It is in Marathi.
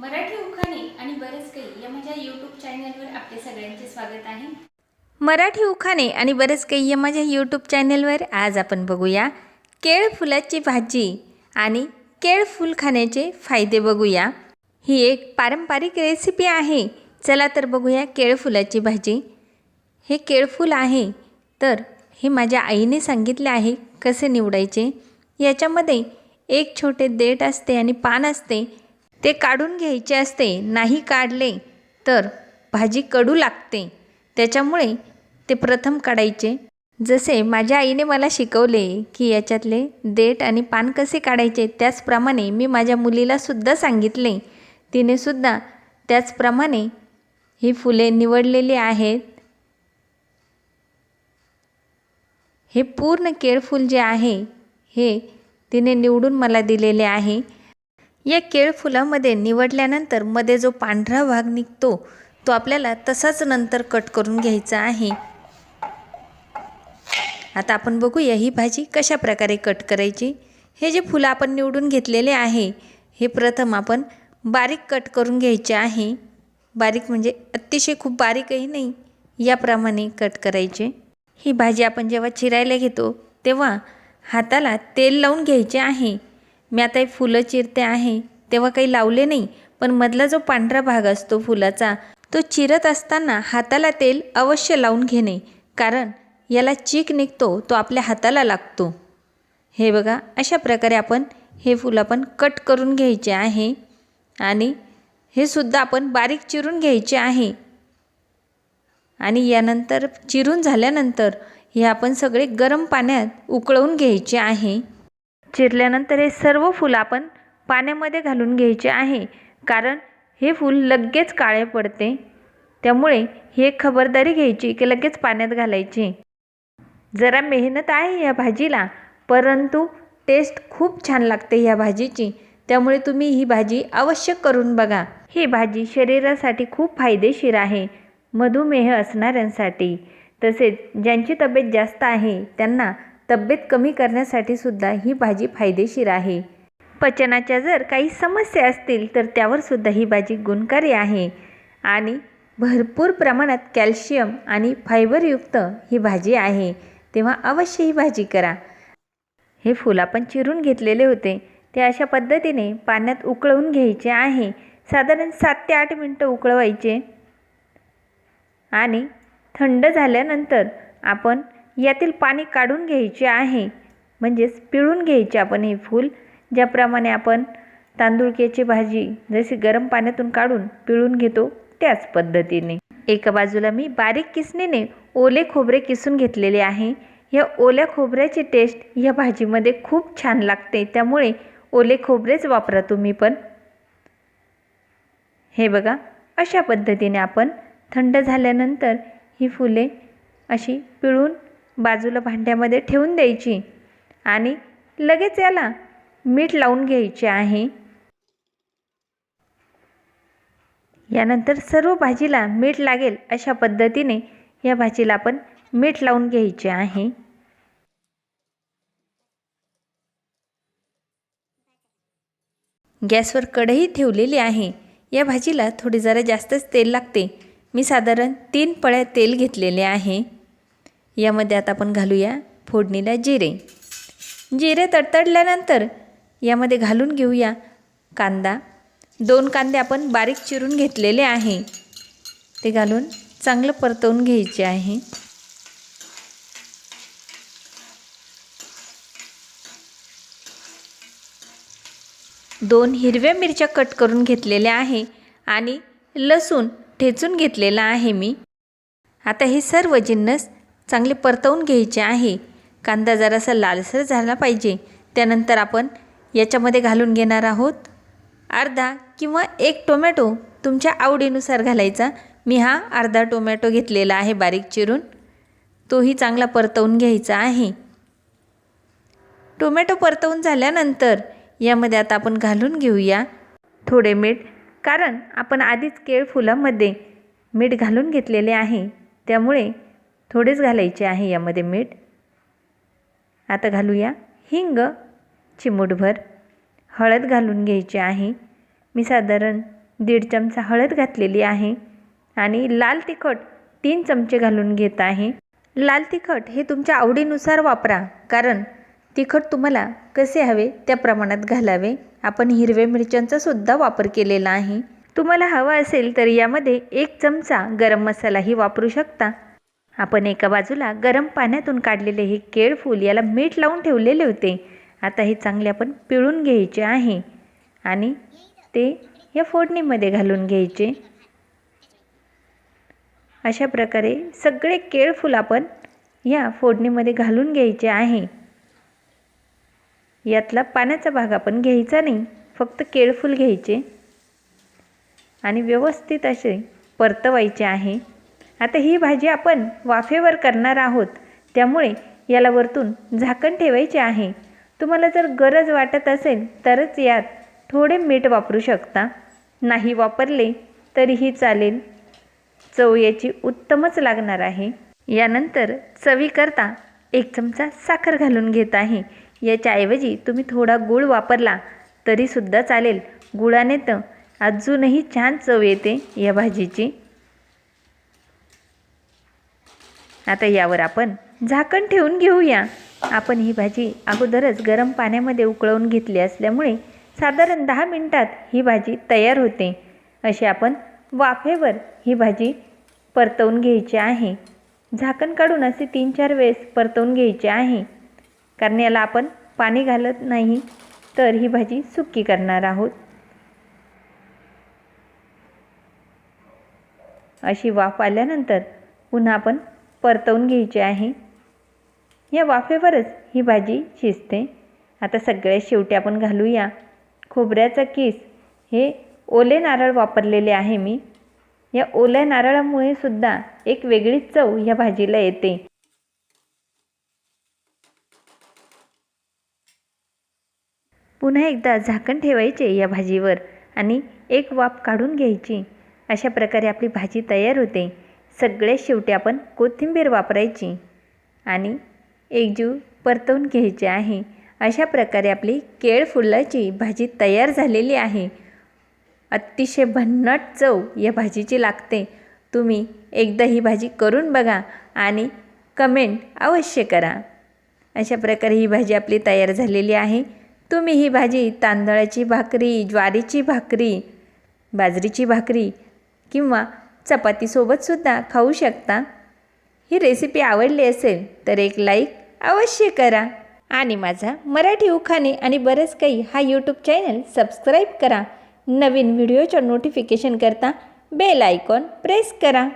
मराठी उखाणे आणि बरेच काही या माझ्या यूट्यूब चॅनलवर आपले सगळ्यांचे स्वागत आहे. मराठी उखाणे आणि बरेच काही या माझ्या यूट्यूब चॅनलवर आज आपण बघूया. केळ फुलाची भाजी आणि केळ फुल खाण्याचे फायदे बघूया. ही एक पारंपरिक रेसिपी आहे. चला तर बघूया केळ फुलाची भाजी. हे केळफूल आहे तर हे माझ्या आईने सांगितले आहे कसे निवडायचे. याच्यामध्ये एक छोटे देठ असते आणि पान असते. ते काढून घ्यायचे असते नाही काढले तर भाजी कडू लागते. त्याच्यामुळे ते प्रथम काढायचे. जसे माझ्या आईने मला शिकवले की याच्यातले देठ आणि पान कसे काढायचे त्याचप्रमाणे मी माझ्या मुलीलासुद्धा सांगितले. तिनेसुद्धा त्याचप्रमाणे ही फुले निवडलेली आहेत. हे पूर्ण केळफूल जे आहे हे तिने निवडून मला दिलेले आहे. या केळफुलामध्ये निवडल्यानंतरमध्ये जो पांढरा भाग निघतो तो आपल्याला तसाच नंतर कट करून घ्यायचा आहे. आता आपण बघूया ही भाजी कशा प्रकारे कट करायची. हे जे फुलं आपण निवडून घेतलेले आहे हे प्रथम आपण बारीक कट करून घ्यायचे आहे. बारीक म्हणजे अतिशय खूप बारीकही नाही याप्रमाणे कट करायचे. ही भाजी आपण जेव्हा चिरायला घेतो तेव्हा हाताला तेल लावून घ्यायचे आहे. मी आता हे फुलं चिरते आहे तेव्हा काही लावले नाही पण मधला जो पांढरा भाग असतो फुलाचा तो चिरत असताना हाताला तेल अवश्य लावून घेणे कारण याला चीक निघतो तो आपल्या हाताला लागतो. हे बघा अशा प्रकारे आपण हे फूल आपण कट करून घ्यायचे आहे आणि हे सुद्धा आपण बारीक चिरून घ्यायचे आहे. आणि यानंतर चिरून झाल्यानंतर हे आपण सगळे गरम पाण्यात उकळवून घ्यायचे आहे. चिरल्यानंतर हे सर्व फूल आपण पाण्यामध्ये घालून घ्यायचे आहे. कारण हे फूल लगेच काळे पडते. त्यामुळे ही एक खबरदारी घ्यायची की लगेच पाण्यात घालायची. जरा मेहनत आहे या भाजीला परंतु टेस्ट खूप छान लागते ह्या भाजीची. त्यामुळे तुम्ही ही भाजी अवश्य करून बघा. ही भाजी शरीरासाठी खूप फायदेशीर आहे. मधुमेह असणाऱ्यांसाठी. तसेच ज्यांची तब्येत जास्त आहे त्यांना तब्येत कमी करण्यासाठी सुद्धा ही भाजी फायदेशीर आहे. पचनाच्या जर काही समस्या असतील तर त्यावर सुद्धा ही भाजी गुणकारी आहे. आणि भरपूर प्रमाणात कॅल्शियम आणि फायबरयुक्त ही भाजी आहे. तेव्हा अवश्य ही भाजी करा. हे फुलं आपण चिरून घेतलेले होते. ते अशा पद्धतीने पाण्यात उकळवून घ्यायचे आहे. साधारण सात ते आठ मिनटं उकळवायचे. आणि थंड झाल्यानंतर आपण यातील पाणी काढून घ्यायचे आहे. म्हणजेच पिळून घ्यायचे आपण हे फूल. ज्याप्रमाणे आपण तांदूळक्याची भाजी जशी गरम पाण्यातून काढून पिळून घेतो त्याच पद्धतीने. एका बाजूला मी बारीक किसणीने ओले खोबरे किसून घेतलेले आहे. या ओल्या खोबऱ्याची टेस्ट या भाजीमध्ये खूप छान लागते. त्यामुळे ओले खोबरेच वापरा तुम्ही पण. हे बघा अशा पद्धतीने आपण थंड झाल्यानंतर ही फुले अशी पिळून बाजूला भांड्यामध्ये ठेवून द्यायची आणि लगेच याला मीठ लावून घ्यायचे आहे. यानंतर सर्व भाजीला मीठ लागेल अशा पद्धतीने या भाजीला आपण मीठ लावून घ्यायचे आहे. गॅसवर कढई ठेवलेली आहे. या भाजीला थोडी जरा जास्तच तेल लागते. मी साधारण तीन पळ्या तेल घेतलेले आहे. यामध्ये आता आपण घालूया फोडणीला जिरे. जिरे तडतडल्यानंतर यामध्ये घालून घेऊया कांदा. दोन कांदे आपण बारीक चिरून घेतलेले आहे. ते घालून चांगलं परतवून घ्यायचे आहे. दोन हिरव्या मिरच्या कट करून घेतलेल्या आहे आणि लसूण ठेचून घेतलेला आहे मी. आता हे सर्व जिन्नस चांगले परतवून घ्यायचे आहे. कांदा जरासा लालसर झाला पाहिजे. त्यानंतर आपण याच्यामध्ये घालून घेणार आहोत अर्धा किंवा एक टोमॅटो तुमच्या आवडीनुसार घालायचा. मी हा अर्धा टोमॅटो घेतलेला आहे बारीक चिरून. तोही चांगला परतवून घ्यायचा आहे. टोमॅटो परतवून झाल्यानंतर यामध्ये आता आपण घालून घेऊया थोडे मीठ. कारण आपण आधीच केळफुलामध्ये मीठ घालून घेतलेले आहे. त्यामुळे थोडेच घालायचे आहे यामध्ये मीठ. आता घालूया हिंग चिमूटभर. हळद घालून घ्यायची आहे. मी साधारण दीड चमचा हळद घातलेली आहे आणि लाल तिखट तीन चमचे घालून घेत आहे. लाल तिखट हे तुमच्या आवडीनुसार वापरा कारण तिखट तुम्हाला कसे हवे त्या प्रमाणात घालावे. आपण हिरव्या मिरच्यांचा सुद्धा वापर केलेला आहे. तुम्हाला हवा असेल तर यामध्ये एक चमचा गरम मसालाही वापरू शकता. आपण एका बाजूला गरम पाण्यातून काढलेले हे केळफूल याला मीठ लावून ठेवलेले होते. आता हे चांगले आपण पिळून घ्यायचे आहे. आणि ते या फोडणीमध्ये घालून घ्यायचे. अशा प्रकारे सगळे केळफूल आपण या फोडणीमध्ये घालून घ्यायचे आहे. यातला पाण्याचा भाग आपण घ्यायचा नाही फक्त केळफूल घ्यायचे. आणि व्यवस्थित असे परतवायचे आहे. आता ही भाजी आपण वाफेवर करणार आहोत. त्यामुळे याला वरतून झाकण ठेवायचे आहे. तुम्हाला जर गरज वाटत असेल तरच यात थोडे मीठ वापरू शकता. नाही वापरले तरीही चालेल. चव याची उत्तमच लागणार आहे. यानंतर चवीकरता एक चमचा साखर घालून घेत आहे. याच्याऐवजी तुम्ही थोडा गूळ वापरला तरीसुद्धा चालेल. गुळाने तर अजूनही छान चव येते या भाजीची. आता यावर आपण झाकण ठेवून घेऊया. आपण ही भाजी अगोदरच गरम पाण्यामध्ये उकळवून घेतली असल्यामुळे साधारण दहा मिनटात ही भाजी तयार होते. अशी आपण वाफेवर ही भाजी परतवून घ्यायची आहे. झाकण काढून असे तीन चार वेळेस परतवून घ्यायचे आहे. कारण याला आपण पाणी घालत नाही तर ही भाजी सुकी करणार आहोत. अशी वाफ आल्यानंतर पुन्हा आपण परतवून घ्यायची आहे. या वाफेवरच ही भाजी शिजते. आता सगळ्यात शेवटी आपण घालूया. खोबऱ्याचा किस. हे ओले नारळ वापरलेले आहे मी. या ओल्या नारळामुळे सुद्धा एक वेगळीच चव या भाजीला येते. पुन्हा एकदा झाकण ठेवायचे या भाजीवर आणि एक वाफ काढून घ्यायची. अशा प्रकारे आपली भाजी तयार होते. सगळ्यात शेवटी आपण कोथिंबीर वापरायची आणि एकजीव परतवून घ्यायचे आहे. अशा प्रकारे आपली केळ फुलाची भाजी तयार झालेली आहे. अतिशय भन्नट चव या भाजीची लागते. तुम्ही एकदा ही भाजी करून बघा आणि कमेंट अवश्य करा. अशा प्रकारे ही भाजी आपली तयार झालेली आहे. तुम्ही ही भाजी तांदळाची भाकरी ज्वारीची भाकरी बाजरीची भाकरी किंवा चपातीसोबतसुद्धा खाऊ शकता. ही रेसिपी आवडली असेल तर एक लाईक अवश्य करा. आणि माझा मराठी उखाणे आणि बरंच काही हा यूट्यूब चॅनल सबस्क्राईब करा. नवीन व्हिडिओच्या नोटिफिकेशन करता बेल आयकॉन प्रेस करा.